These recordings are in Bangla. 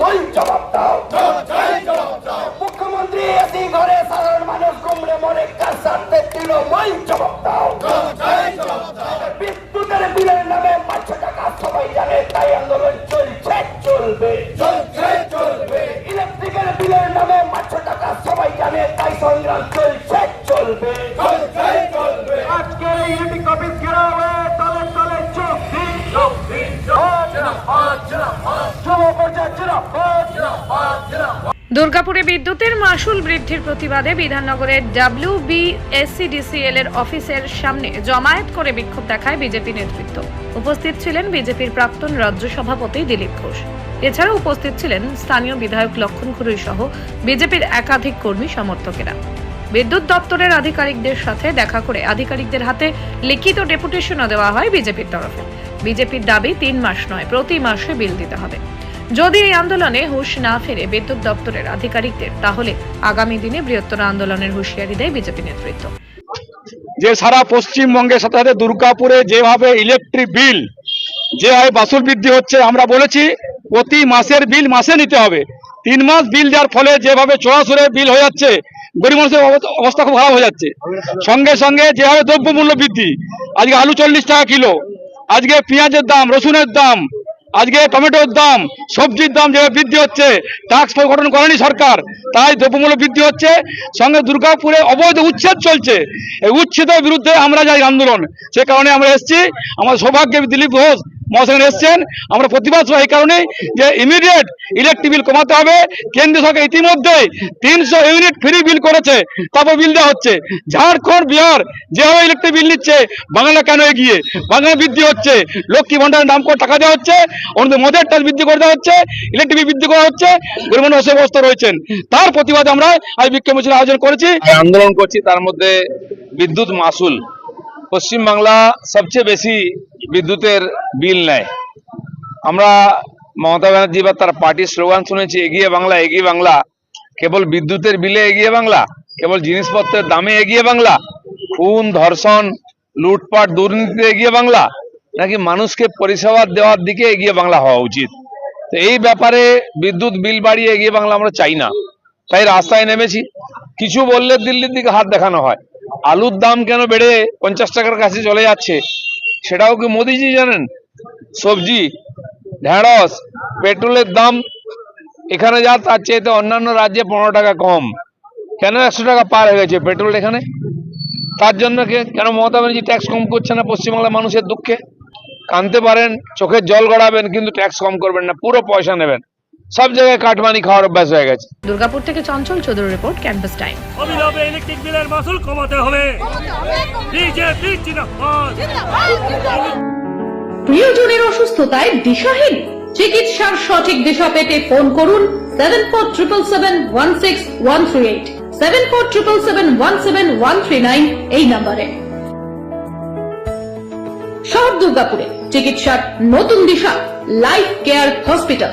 স্বার্থে জবাব দাও। মুখ্যমন্ত্রী এসি ঘরে সাধারণ মানুষ ঘুমরে মরে কার স্বার্থে তৃণমূল জবাব দাও। বিদ্যুতের বিলের নামে পাঁচশো টাকা সবাই জানে তাই আন্দোলন চলছে চলবে। চলছে চলবে। ইলেকট্রিকের বিলের নামে পাঁচশো টাকা সবাই জানে তাই সংগ্রাম চলছে। চলবে দুর্গাপুরে বিদ্যুতের মাসুল বৃদ্ধির প্রতিবাদে বিধাননগরের ডাব্লিউ বিএসসিডিসিএল এর অফিসের সামনে জমায়েত করে বিক্ষোভ দেখায় বিজেপি নেতৃত্ব। উপস্থিত ছিলেন বিজেপির প্রাক্তন রাজ্য সভাপতি দিলীপ ঘোষ। এছাড়াও উপস্থিত ছিলেন স্থানীয় বিধায়ক লক্ষণ খুরুই সহ বিজেপির একাধিক কর্মী সমর্থকেরা। বিদ্যুৎ দপ্তরের আধিকারিকদের সাথে দেখা করে আধিকারিকদের হাতে লিখিত ডেপুটেশনও দেওয়া হয় বিজেপির তরফে। বিজেপির দাবি তিন মাস নয়, প্রতি মাসে বিল দিতে হবে। যদি এই আন্দোলনে হুঁশ না ফেরে বিদ্যুৎ দপ্তরের আধিকারিকদের, তাহলে আগামী দিনে বৃহত্তর আন্দোলনের হুঁশিয়ারি দেয় বিজেপি নেতৃত্ব। যে সারা পশ্চিমবঙ্গের সাথে সাথে দুর্গাপুরে যেভাবে ইলেকট্রিক বিল যেভাবে বাসুল বৃদ্ধি হচ্ছে, আমরা বলেছি প্রতি মাসের বিল মাসে নিতে হবে। তিন মাস বিল দেওয়ার ফলে যেভাবে চড়াচড়ে বিল হয়ে যাচ্ছে, গরিব মানুষের অব- অবস্থা খুব খারাপ হয়ে যাচ্ছে। সঙ্গে সঙ্গে যেভাবে দ্রব্যমূল্য বৃদ্ধি, আজকে আলু চল্লিশ টাকা কিলো, আজকে পেঁয়াজের দাম, রসুনের দাম আজকে টমেটোর দাম, সবজির দাম যেভাবে বৃদ্ধি হচ্ছে ট্যাক্স গঠন করেনি সরকার, তাই দ্রব্যমূল্য বৃদ্ধি হচ্ছে। সঙ্গে দুর্গাপুরে অবৈধ উচ্ছেদ চলছে। এই উচ্ছেদের বিরুদ্ধে আমরা যাই আন্দোলন। সে কারণে আমরা এসেছি। আমার সৌভাগ্য দিলীপ ঘোষ মহাশয় এসছেন। আমরা প্রতিবাদ এই কারণে যে ইমিডিয়েট ইলেকট্রিক বিল কমাতে হবে। কেন্দ্রীয় সরকার ইতিমধ্যে তিনশো ইউনিট ফ্রি বিল করেছে। তারপর বিল দেওয়া হচ্ছে। ঝাড়খণ্ড, বিহার যেভাবে ইলেকট্রিক বিল নিচ্ছে, বাংলা কেন এগিয়ে? বাংলা বৃদ্ধি হচ্ছে। লক্ষ্মী ভান্ডারের নাম করে টাকা দেওয়া হচ্ছে। অন্য মদের টাচ বৃদ্ধি করে দেওয়া হচ্ছে। ইলেকট্রিক বিল বৃদ্ধি করা হচ্ছে। গরিব মানুষ রয়েছেন। তার প্রতিবাদে আমরা আজ বিক্ষোভ মিছিল আয়োজন করেছি। আন্দোলন করছি, তার মধ্যে বিদ্যুৎ মাসুল। পশ্চিমবাংলা সবচেয়ে বেশি বিদ্যুতের বিল নেয়। আমরা মমতা ব্যানার্জি বা তার পার্টির স্লোগান শুনেছি, এগিয়ে বাংলা এগিয়ে বাংলা। কেবল বিদ্যুতের বিলে এগিয়ে বাংলা, কেবল জিনিসপত্রের দামে এগিয়ে বাংলা। খুন, ধর্ষণ, লুটপাট, দুর্নীতিতে এগিয়ে বাংলা, নাকি মানুষকে পরিষেবা দেওয়ার দিকে এগিয়ে বাংলা হওয়া উচিত? তো এই ব্যাপারে বিদ্যুৎ বিল বাড়িয়ে এগিয়ে বাংলা আমরা চাই না। তাই রাস্তায় নেমেছি। কিছু বললে দিল্লির দিকে হাত দেখানো হয়। আলুর দাম কেন বেড়ে পঞ্চাশ টাকার কাছে চলে যাচ্ছে? সেটাও কি মোদিজি জানেন? সবজি, ঢেঁড়স, পেট্রোলের দাম এখানে যা তার চাইতে অন্যান্য রাজ্যে পনেরো টাকা কম। কেন একশো টাকা পার হয়ে গেছে পেট্রোল এখানে? তার জন্য কেন মমতা ব্যানার্জি ট্যাক্স কম করছে না পশ্চিমবাংলার মানুষের দুঃখে? কানতে পারেন, চোখের জল গড়াবেন, কিন্তু ট্যাক্স কম করবেন না, পুরো পয়সা নেবেন। সব জায়গায় কাটমানি খাওয়ার অভ্যাস হয়ে গেছে। দুর্গাপুর থেকে Chanchal Chowdhury report campus time. অবিলম্বে ইলেকট্রিক বিলের মাসুল কমাতে হবে। বিজেপি জিন্দাবাদ। প্রিয়জনের অসুস্থতায় দিশাহীন। চিকিৎসার সঠিক দিশা পেতে ফোন করুন seven four triple seven one six one three eight seven four triple seven one seven one three nine এই নাম্বারে। শহর দুর্গাপুরে চিকিৎসার নতুন দিশা life care hospital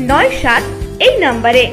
নয় সাত এই নম্বরে